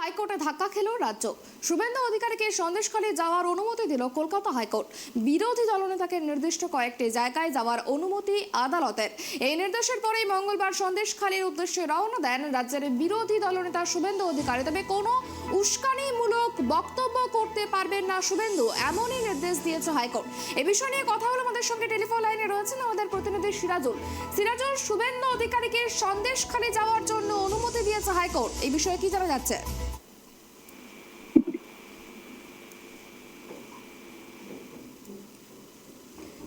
হাইকোর্টে ধাক্কা খেল রাজ্য। শুভেন্দু অধিকারীকে সন্দেশখালী যাওয়ার অনুমতি দিল কলকাতা হাইকোর্ট। বিরোধী দলনেতাকে নির্দিষ্ট কয়েকটি জায়গায় যাওয়ার অনুমতি আদালতের। এই নির্দেশের পরেই মঙ্গলবার সন্দেশখালীর উদ্দেশ্যে রওনা দেন রাজ্যের বিরোধী দলনেতা শুভেন্দু অধিকারী। তবে কোনো উস্কানিমূলক বক্তব্য করতে পারবেন না শুভেন্দু, এমনই নির্দেশ দিয়েছে হাইকোর্ট। এ বিষয় নিয়ে কথা হলো আমাদের সঙ্গে টেলিফোন লাইনে রয়েছেন আমাদের প্রতিনিধি সিরাজুল। সিরাজুল, শুভেন্দু অধিকারীকে সন্দেশখালী যাওয়ার জন্য অনুমতি দিয়েছে হাইকোর্ট। এই বিষয়ে কি জানা যাচ্ছে?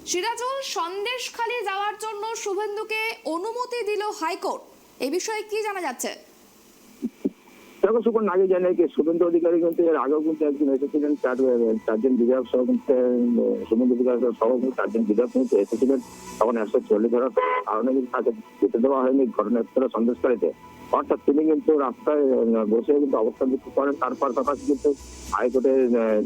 সিরাজুল সন্দেশখালী যাওয়ার জন্য শুভেন্দুকে অনুমতি দিল হাইকোর্ট। এই বিষয়ে কি জানা যাচ্ছে? দেখো সুপন আগে জানে শুভেন্দু অধিকারী কিন্তু এর আগেও কিন্তু একজন এসেছিলেন চার চারজন বিধায়ক সহ কিন্তু শুভেন্দু অধিকারী সহ কিন্তু চারজন বিধায়ক কিন্তু এসেছিলেন। তখন একশো চল্লিশ ধরার কারণে কিন্তু তাকে যেতে দেওয়া হয়নি ঘটনাস্থলে সন্দেশকারীতে অর্থাৎ তিনি কিন্তু রাস্তায় বসে কিন্তু অবস্থান বিক্ষোভ করেন। তার পাশাপাশি কিন্তু হাইকোর্টের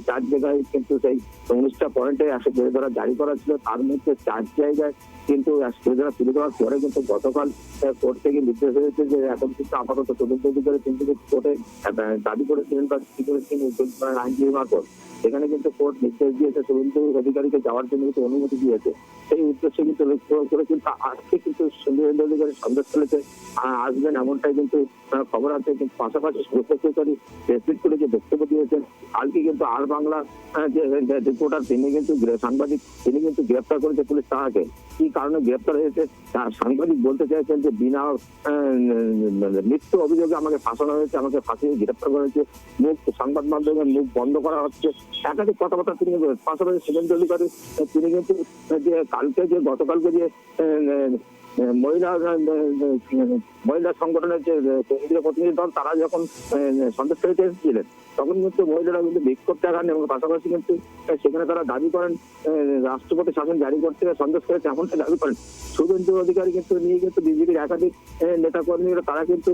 চার জায়গায় কিন্তু সেই উনিশটা পয়েন্টে একশো চল্লিশ ধরা জারি করা ছিল। তার মধ্যে চার জায়গায় কিন্তু চল্লিশ ধরা তুলে দেওয়ার পরে কিন্তু গতকাল কোর্ট থেকে নির্দেশ হয়েছে যে এখন কিন্তু আপাতত তদন্ত অধিকারী কিন্তু কোর্টে দাবি করেছিলেন বা কি করেছিলেন আইনজীবী মারফত। সেখানে কিন্তু কোর্ট নির্দেশ দিয়েছে শুভেন্দু অধিকারীকে যাওয়ার জন্য কিন্তু অনুমতি দিয়েছে। সেই উদ্দেশ্যে কিন্তু লক্ষ্য করে কিন্তু আজকে কিন্তু শুভেন্দু অধিকারী সন্দেশখালীতে আসবেন এমনটাই কিন্তু খবর আছে। কিন্তু পাশাপাশি সেক্রেটারি প্রেসমিট করে যে বক্তব্য দিয়েছেন, কালকে কিন্তু আর বাংলা যে রিপোর্টার, তিনি কিন্তু সাংবাদিক, তিনি কিন্তু গ্রেপ্তার করেছে পুলিশ তাহাকে কি কারণে গ্রেপ্তার হয়েছে? সাংবাদিক বলতে চাইছেন যে বিনা মৃত্যু অভিযোগে আমাকে ফাঁসানো হয়েছে, আমাকে ফাঁসিয়ে গ্রেপ্তার করা হয়েছে। মুখ, সংবাদ মাধ্যমের মুখ বন্ধ করা হচ্ছে। একাধিক কথাবার্তা তিনি পাশাপাশি শুভেন্দু অধিকারী, তিনি কিন্তু যে কালকে যে, গতকালকে যে মহিলা মহিলা সংগঠনের যে কেন্দ্রীয় প্রতিনিধি দল, তারা যখন সন্দেশকারীতে এসেছিলেন, তখন কিন্তু মহিলারা কিন্তু বিক্ষোভ দেখান এবং পাশাপাশি কিন্তু সেখানে তারা দাবি করেন রাষ্ট্রপতি শাসন জারি করতে সন্দেশ করে তেমনটা দাবি করেন। শুভেন্দু অধিকারী কিন্তু নিয়ে কিন্তু বিজেপির একাধিক নেতা কর্মীরা তারা কিন্তু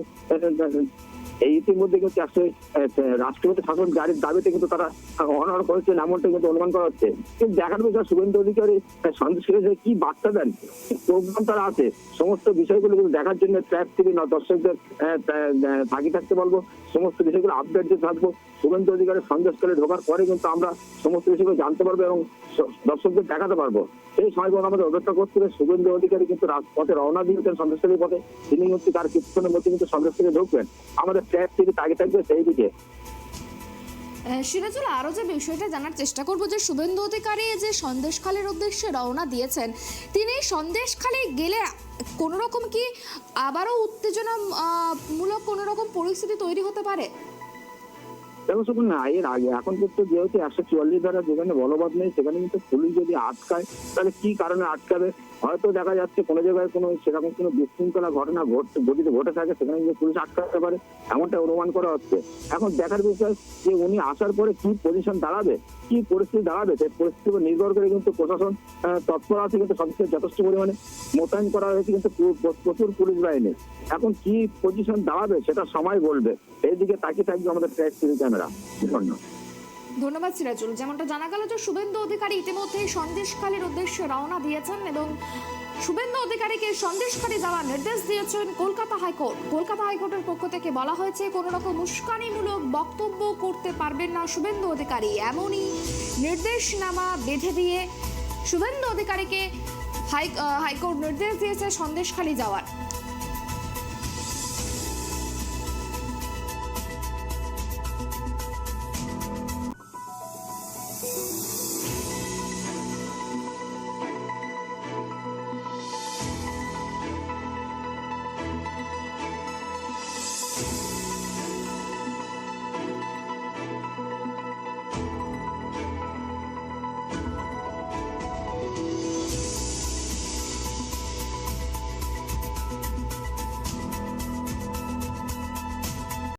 এই ইতিমধ্যে কিন্তু একশো রাষ্ট্রপতি শাসন গাড়ির দাবিতে কিন্তু তারা অনর করেছেন এমনটা কিন্তু অনুমান করা হচ্ছে। কিন্তু দেখার বিষয় শুভেন্দু অধিকারী সন্দেশ করে কি বার্তা দেন? প্রোগ্রাম তারা আছে? সমস্ত বিষয়গুলো কিন্তু দেখার জন্য ট্র্যাক টিভি দর্শকদের থাকি থাকতে বলব। সমস্ত বিষয়গুলো আপডেট দিতে থাকব। শুভেন্দু অধিকারের সন্দেশ করে ঢোকার পরে কিন্তু আমরা সমস্ত বিষয়গুলো জানতে পারব এবং দর্শকদের দেখাতে পারব। সেই সময় যখন আমাদের অপেক্ষা করতে হবে। শুভেন্দু অধিকারী কিন্তু রাজপথে রওনা দিয়েছেন সন্দেশকারীর পথে। তিনি হচ্ছে তার কিছুক্ষণের মধ্যে কিন্তু সন্দেশ থেকে ঢুকবেন। আমাদের ট্র্যাক টিভি তাকে থাকবে সেই দিকে। সিরাজুল আরও যে বিষয়টা জানার চেষ্টা করব যে শুভেন্দু অধিকারী যে সন্দেশখালীর উদ্দেশ্যে রওনা দিয়েছেন তিনি সন্দেশখালী গেলে কোনো রকম কি আবারও উত্তেজনা আহ, মূলক কোনো রকম পরিস্থিতি তৈরি হতে পারে? শুনুন না এর আগে। এখন কিন্তু যেহেতু একশো চুয়াল্লিশ ধারা যেখানে বলবৎ নেই, সেখানে কিন্তু পুলিশ যদি আটকায়, তাহলে কি কারণে আটকাবে? হয়তো দেখা যাচ্ছে কোনো জায়গায় কোনো সেরকম কোনো বিশৃঙ্খলা ঘটনা ঘটতে ঘটে থাকে, সেখানে কিন্তু পুলিশ আটকাতে পারে। এমনটা অনুমান করা হচ্ছে। এখন দেখার বিষয় যে উনি আসার পরে কি পজিশন দাঁড়াবে? কি পরিস্থিতি দাঁড়াবে? সেই পরিস্থিতির উপর নির্ভর করে কিন্তু প্রশাসন তৎপর আছে কিন্তু সবচেয়ে যথেষ্ট পরিমাণে। মোতায়েন করা হয়েছে কিন্তু প্র- প্র- প্রচুর পুলিশ বাহিনী। এখন কি পজিশন দাঁড়াবে সেটা সময় বলবে। এইদিকে তাকিয়ে থাকবে আমাদের ট্র্যাক টিভি ক্যামেরা ধন্যবাদ ধন্যবাদ সিরাজুল। যেমনটা জানা গেল যে শুভেন্দু অধিকারী ইতিমধ্যেই সন্দেশখালীর উদ্দেশ্যে রওনা দিয়েছেন এবং শুভেন্দু অধিকারীকে সন্দেশখালী যাওয়ার নির্দেশ দিয়েছেন কলকাতা হাইকোর্ট। কলকাতা হাইকোর্টের পক্ষ থেকে বলা হয়েছে কোনো রকম উস্কানিমূলক বক্তব্য করতে পারবেন না শুভেন্দু অধিকারী। এমনই নির্দেশনামা বেঁধে দিয়ে শুভেন্দু অধিকারীকে হাই হাইকোর্ট নির্দেশ দিয়েছে সন্দেশখালী যাওয়ার।